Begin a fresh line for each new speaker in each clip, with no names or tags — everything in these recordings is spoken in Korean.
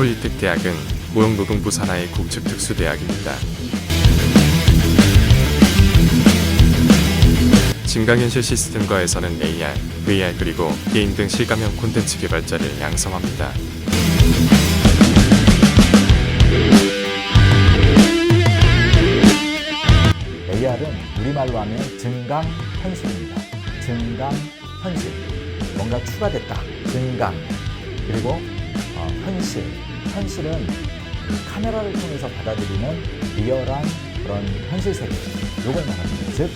폴리텍 대학은 고용노동부 산하의 국책 특수대학입니다. 증강현실 시스템과에서는 AR, VR 그리고 게임 등 실감형 콘텐츠 개발자를 양성합니다.
AR은 우리말로 하면 증강 현실입니다. 증강 현실. 뭔가 추가됐다. 증강. 그리고 어, 현실. 현실은 이 카메라를 통해서 받아들이는 리얼한 그런 현실 세계. 요걸 말합니다. 즉,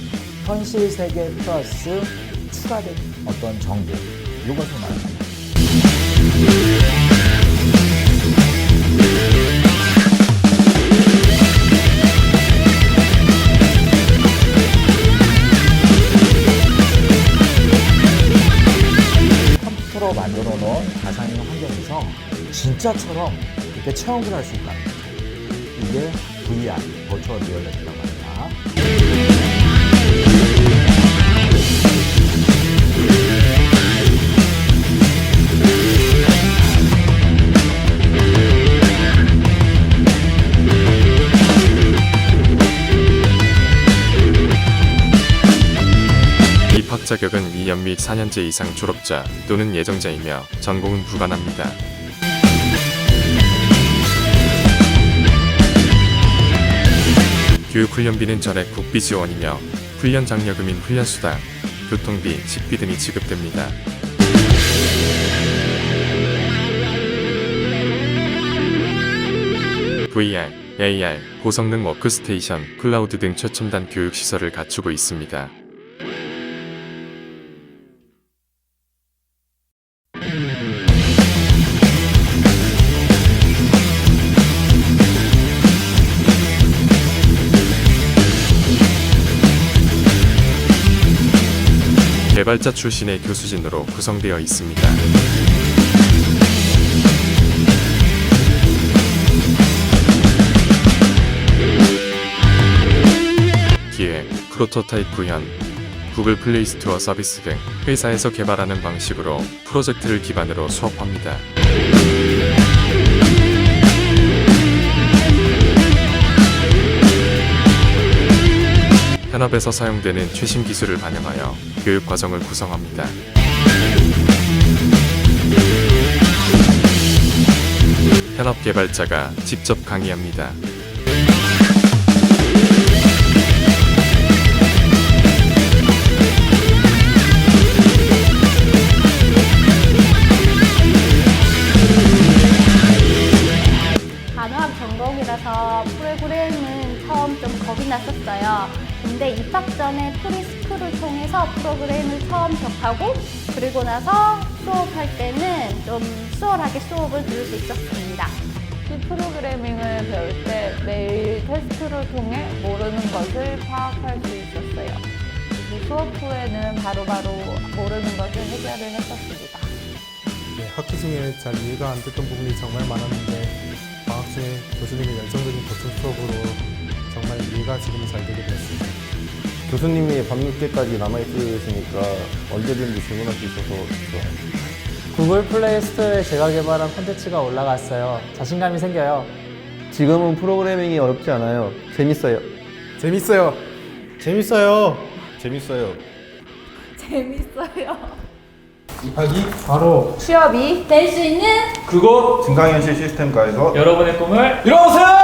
현실 세계 플러스 추가된 어떤 정보. 요것을 말합니다. 컴퓨터로 만들어 놓은 환경에서 진짜처럼 이렇게 체험을 할수 거죠. 이게 VR, 버추얼 리얼리티라고 합니다.
입학 자격은 2년 및 4년제 이상 졸업자 또는 예정자이며 전공은 불가합니다. 교육훈련비는 전액 국비 지원이며 훈련 장려금인 훈련수당, 교통비, 식비 등이 지급됩니다. VR, AR, 고성능 워크스테이션, 클라우드 등 최첨단 교육 시설을 갖추고 있습니다. 개발자 출신의 교수진으로 구성되어 있습니다. 기획, 프로토타입 구현, 구글 플레이 스토어 서비스 등 회사에서 개발하는 방식으로 프로젝트를 기반으로 수업합니다. 현업에서 사용되는 최신 기술을 반영하여 교육 과정을 구성합니다. 현업 개발자가 직접 강의합니다.
근데 입학 전에 프리스쿨을 통해서 프로그램을 처음 접하고 그리고 나서 수업할 때는 좀 수월하게 수업을 들을 수 있었습니다.
C 프로그래밍을 배울 때 매일 테스트를 통해 모르는 것을 파악할 수 있었어요. 그리고 수업 후에는 바로바로 모르는 것을 해결을 했었습니다.
네, 학기 중에 잘 이해가 안 됐던 부분이 정말 많았는데 방학 중에 교수님의 열정적인 보충 수업으로 정말 이해가 지금은 잘 되게 되었습니다.
교수님이 밤늦게까지 남아있으시니까 언제든지 질문할 수 있어서 좋아요.
구글 플레이 스토어에 제가 개발한 콘텐츠가 올라갔어요. 자신감이 생겨요.
지금은 프로그래밍이 어렵지 않아요. 재밌어요.
재밌어요. 재밌어요.
재밌어요.
재밌어요.
입학이 바로
취업이 될 수 있는
그곳 증강현실 시스템과에서
여러분의 꿈을
재밌어요.